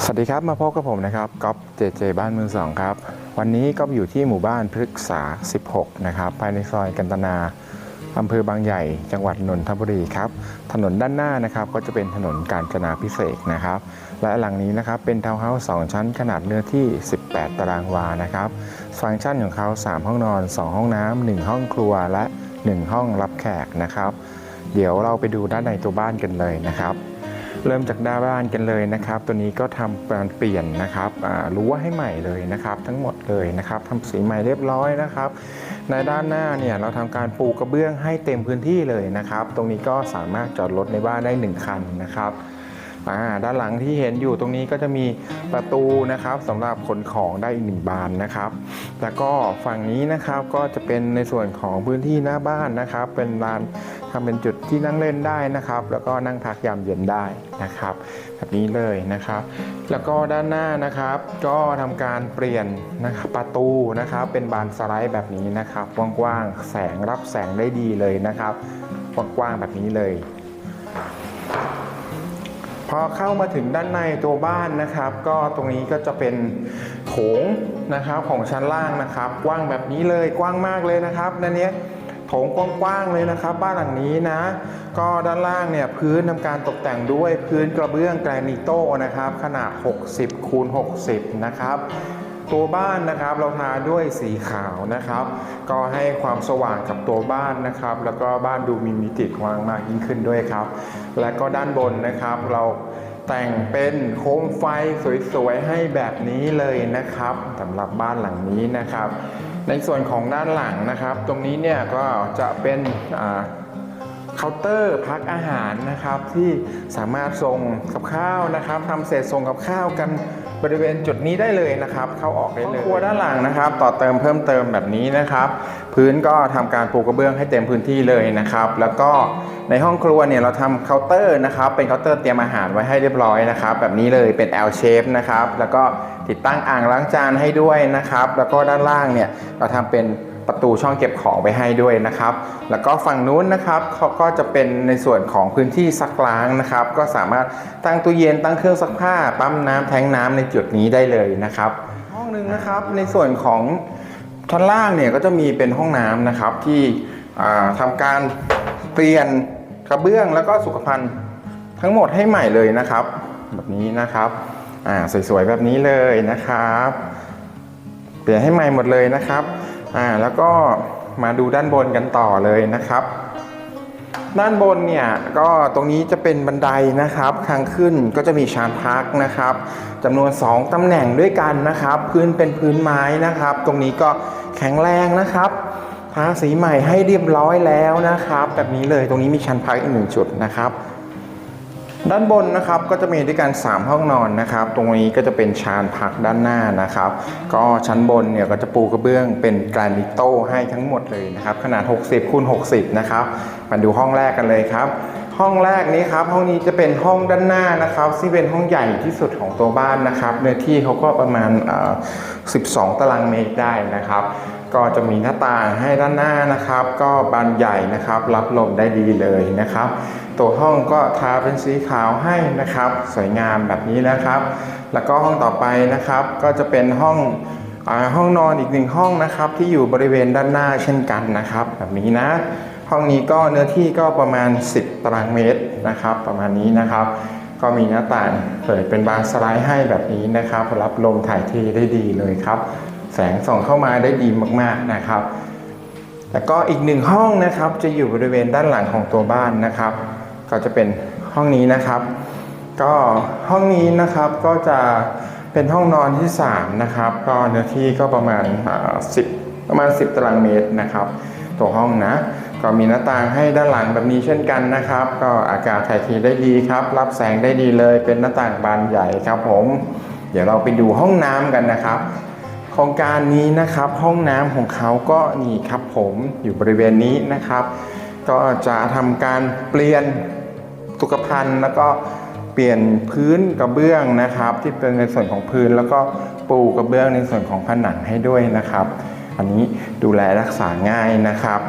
สวัสดีครับ มาพบกับผมนะครับก๊อฟเจเจบ้านมือสองครับ วันนี้ก็อยู่ที่หมู่บ้านพฤกษา 16 นะครับ ภายในซอยกันตนาอำเภอบางใหญ่ จังหวัดนนทบุรีครับ ถนนด้านหน้านะครับก็จะเป็นถนนกาญจนาพิเศษนะครับ และหลังนี้นะครับเป็นทาวน์เฮาส์2ชั้นขนาดเนื้อที่ 18 ตารางวานะครับ ฟังก์ชันของเขา 3 ห้องนอน 2 ห้องน้ำ1ห้องครัวและ 1 ห้องรับแขกนะครับ เดี๋ยวเราไปดูด้านในตัวบ้านกันเลยนะครับ เริ่มจากด้านบ้านกันเลยนะครับ ตัวนี้ก็ทำการเปลี่ยนนะครับรั้วให้ใหม่เลยนะครับ ทั้งหมดเลยนะครับทำสีใหม่เรียบร้อยนะครับ ในด้านหน้าเนี่ยเราทำการปูกระเบื้องให้เต็มพื้นที่เลยนะครับ ตรงนี้ก็สามารถจอดรถในบ้านได้ 1 คันนะครับ อ่าด้านหลังที่เห็นอยู่ตรงนี้ก็จะมีประตูนะครับสำหรับขนของได้อีกหนึ่งบานนะครับ แล้วก็ฝั่งนี้นะครับก็จะเป็นในส่วนของพื้นที่หน้าบ้านนะครับ เป็นลานทำเป็นจุดที่นั่งเล่นได้นะครับ แล้วก็นั่งพักยามเย็นได้นะครับ แบบนี้เลยนะครับ แล้วก็ด้านหน้านะครับ ก็ทำการเปลี่ยนนะครับประตูนะครับ เป็นบานสไลด์แบบนี้นะครับกว้างๆแสงรับแสงได้ดีเลยนะครับกว้างๆแบบนี้เลย พอเข้ามาถึงด้านในตัวบ้านนะครับ ก็ตรงนี้ก็จะเป็นโถงนะครับของชั้นล่างนะครับ กว้างแบบนี้เลยกว้างมากเลยนะครับนั่นเนี้ยโถงกว้างๆเลยนะครับ บ้านหลังนี้นะ ก็ด้านล่างเนี่ยพื้นทำการตกแต่งด้วยพื้นกระเบื้องแกรนิโต้นะครับ ขนาด 60คูณ60 นะครับ ตัวบ้านนะครับเราทาด้วยสีขาวนะครับ ก็ให้ความสว่างกับตัวบ้านนะครับ แล้วก็บ้านดูมีมิติกว้างมากยิ่งขึ้นด้วยครับ และก็ด้านบนนะครับ เราแต่งเป็นโคมไฟสวยๆให้แบบนี้เลยนะครับสำหรับบ้านหลังนี้นะครับ ในส่วนของด้านหลังนะครับ ตรงนี้เนี่ยก็จะเป็นเคาน์เตอร์พักอาหารนะครับ ที่สามารถส่งกับข้าวนะครับทำเสร็จส่งกับข้าวกัน บริเวณจุดนี้ได้เลยนะครับ เข้าออกได้เลยครัวด้านหลังนะครับ ต่อเติมเพิ่มเติมแบบนี้นะครับ พื้นก็ทำการปูกระเบื้องให้เต็มพื้นที่เลยนะครับ แล้วก็ในห้องครัวเนี่ยเราทำเคาน์เตอร์นะครับ เป็นเคาน์เตอร์เตรียมอาหารไว้ให้เรียบร้อยนะครับ แบบนี้เลยเป็น L shape นะครับ แล้วก็ติดตั้งอ่างล้างจานให้ด้วยนะครับ แล้วก็ด้านล่างเนี่ยเราทำเป็น ประตูช่องเก็บของไปให้ด้วยนะครับ แล้วก็ฝั่งนู้นนะครับเขาก็จะเป็นในส่วนของพื้นที่ซักล้างนะครับ ก็สามารถตั้งตู้เย็นตั้งเครื่องซักผ้า ปั๊มน้ำแทงน้ำในจุดนี้ได้เลยนะครับ ห้องหนึ่งนะครับในส่วนของชั้นล่างเนี่ยก็จะมีเป็นห้องน้ำนะครับที่อ่าทำการเปลี่ยนกระเบื้องแล้วก็สุขภัณฑ์ทั้งหมดให้ใหม่เลยนะครับ แบบนี้นะครับอ่าสวยๆแบบนี้เลยนะครับ เปลี่ยนให้ใหม่หมดเลยนะครับ อ่าแล้วก็มาดูด้านบนกันต่อเลยนะครับ ด้านบนเนี่ยก็ตรงนี้จะเป็นบันไดนะครับทางขึ้นก็จะมีชานพักนะครับจำนวน 2 ตำแหน่งด้วยกันนะครับ พื้นเป็นพื้นไม้นะครับ ตรงนี้ก็แข็งแรงนะครับทาสีใหม่ให้เรียบร้อยแล้วนะครับ แบบนี้เลยตรงนี้มีชานพักอีกหนึ่งจุดนะครับ ด้านบนนะครับก็จะมีด้วยกัน 3 ห้องนอนนะครับ ตรงนี้ก็จะเป็นชานพักด้านหน้านะครับ ก็ชั้นบนเนี่ยก็จะปูกระเบื้องเป็นแกรนิโต้ให้ทั้งหมดเลยนะครับ ขนาด 60คูณ60 นะครับมาดูห้องแรกกันเลยครับ ห้องแรกนี้ครับ ห้องนี้จะเป็นห้องด้านหน้านะครับที่เป็นห้องใหญ่ที่สุดของตัวบ้านนะครับ เนื้อที่เขาก็ประมาณเอ่อ12 ตารางเมตรได้นะครับ ก็จะมีหน้าต่างให้ด้านหน้านะครับ ก็บานใหญ่นะครับ รับลมได้ดีเลยนะครับ ตัวห้องก็ทาเป็นสีขาวให้นะครับ สวยงามแบบนี้นะครับ แล้วก็ห้องต่อไปนะครับ ก็จะเป็นห้องอห้องนอนอีกหนึ่งห้องนะครับ ที่อยู่บริเวณด้านหน้าเช่นกันนะครับ แบบนี้นะ ห้องนี้ก็เนื้อที่ก็ประมาณ 10 ตารางเมตรนะครับ ประมาณนี้นะครับก็มีหน้าต่างเปิดเป็นบานสไลด์ให้แบบนี้นะครับ รับลมถ่ายเทได้ดีเลยครับ แสงส่องเข้ามาได้ดีมากๆนะครับ แล้วก็อีกหนึ่งห้องนะครับจะอยู่บริเวณด้านหลังของตัวบ้านนะครับ ก็จะเป็นห้องนี้นะครับ ก็ห้องนี้นะครับก็จะเป็นห้องนอนที่3นะครับก็เนื้อที่ก็ประมาณอ่า10ประมาณ 10 ตารางเมตรนะครับ ตัวห้องนะก็มีหน้าต่างให้ด้านหลังแบบนี้เช่นกันนะครับ ก็อากาศถ่ายเทได้ดีครับ รับแสงได้ดีเลยเป็นหน้าต่างบานใหญ่ครับผม เดี๋ยวเราไปดูห้องน้ำกันนะครับ โครงการนี้นะครับห้องน้ำของเขาก็นี่ครับผมอยู่บริเวณนี้นะครับ ก็จะทำการเปลี่ยนสุขภัณฑ์แล้วก็เปลี่ยนพื้นกระเบื้องนะครับ ที่เป็นในส่วนของพื้นแล้วก็ปูกระเบื้องในส่วนของผนังให้ด้วยนะครับ อันนี้ดูแลรักษาง่ายนะครับ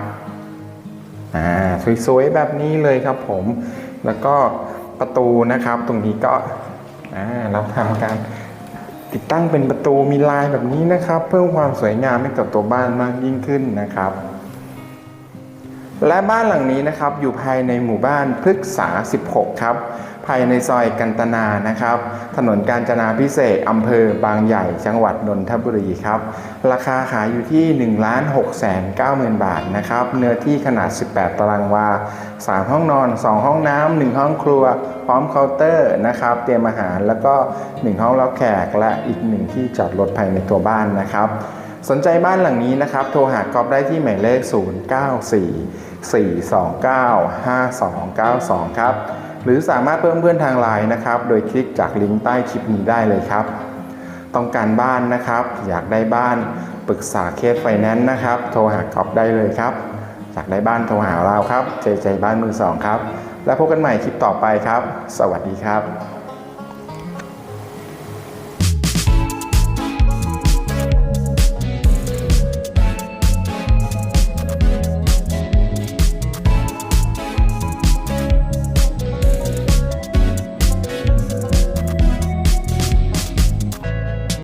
อ่าสวยๆแบบนี้เลยครับผมแล้วก็ประตูนะครับ ตรงนี้ก็อ่าเราทำการ ติดตั้งเป็นประตูมีลายแบบนี้นะครับ เพิ่มความสวยงามให้กับตัวบ้านมากยิ่งขึ้นนะครับ และบ้านหลังนี้นะครับอยู่ภายในหมู่บ้านพฤกษา 16 ครับ ภายในซอยกันตนานะครับ ถนนกาญจนาพิเศษอำเภอบางใหญ่ จังหวัดนนทบุรีครับ ราคาขายอยู่ที่ 1 6 9 0 0 0 0 บาทนะครับ เนื้อที่ขนาด 18 ตารางวา 3 ห้องนอน 2 ห้องน้ำ 1 ห้องครัว พร้อมเคาน์เตอร์นะครับ เตรียมอาหารแล้วก็ 1 ห้องรับแขก และอีก1ที่จอดรถภายในตัวบ้านนะครับ สนใจบ้านหลังนี้นะครับ โทรหากอบได้ที่หมายเลข 094 429 5292 ครับ หรือสามารถเพิ่มเพื่อนทางไลน์นะครับ โดยคลิกจากลิงก์ใต้คลิปนี้ได้เลยครับ ต้องการบ้านนะครับ อยากได้บ้านปรึกษาเคสไฟแนนซ์นะครับ โทรหากอบได้เลยครับ อยากได้บ้านโทรหาเราครับ ใจใจบ้านมือสองครับ แล้วพบกันใหม่คลิปต่อไปครับ สวัสดีครับ